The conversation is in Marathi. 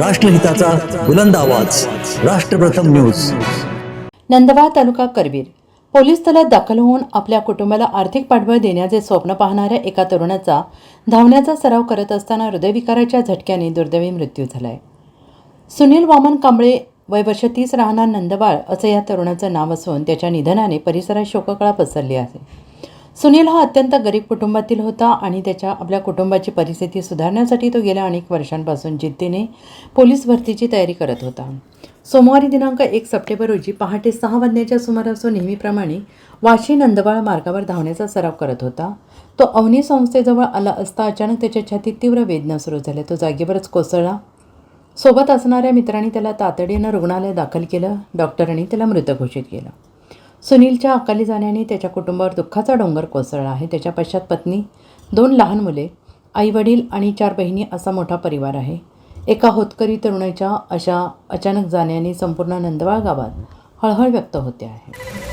राष्ट्रहिताचा बुलंद आवाज. राष्ट्रप्रथम न्यूज. नंदबाळ तालुका करवीर. पोलीस दलात दाखल होऊन आपल्या कुटुंबाला आर्थिक पाठबळ देण्याचे स्वप्न पाहणाऱ्या एका तरुणाचा धावण्याचा सराव करत असताना हृदयविकाराच्या झटक्याने दुर्दैवी मृत्यू झालाय. सुनील वामन कांबळे वय वर्ष तीस राहणार नंदबाळ असं या तरुणाचं नाव असून त्याच्या निधनाने परिसरात शोककळा पसरली आहे. सुनील हा अत्यंत गरीब कुटुंबातील होता आणि त्याच्या आपल्या कुटुंबाची परिस्थिती सुधारण्यासाठी तो गेल्या अनेक वर्षांपासून जिद्दीने पोलीस भरतीची तयारी करत होता. सोमवारी दिनांक एक सप्टेंबर रोजी पहाटे सहा वाजण्याच्या सुमारास तो नेहमीप्रमाणे वाशी नंदबाळ मार्गावर धावण्याचा सराव करत होता. तो अवनी संस्थेजवळ आला असता अचानक त्याच्या छातीत तीव्र वेदना सुरू झाल्या. तो जागेवरच कोसळला. सोबत असणाऱ्या मित्रांनी त्याला तातडीनं रुग्णालयात दाखल केलं. डॉक्टरांनी त्याला मृत घोषित केलं. सुनीलच्या अकाली जाण्याने त्याच्या कुटुंबावर दुःखाचा डोंगर कोसळला आहे. त्याच्या पश्चात पत्नी दोन लहान मुले आईवडील आणि चार बहिणी असा मोठा परिवार आहे. एका होतकरी तरुणाच्या अशा अचानक जाण्याने संपूर्ण नंदवाळ गावात हळहळ व्यक्त होते आहे.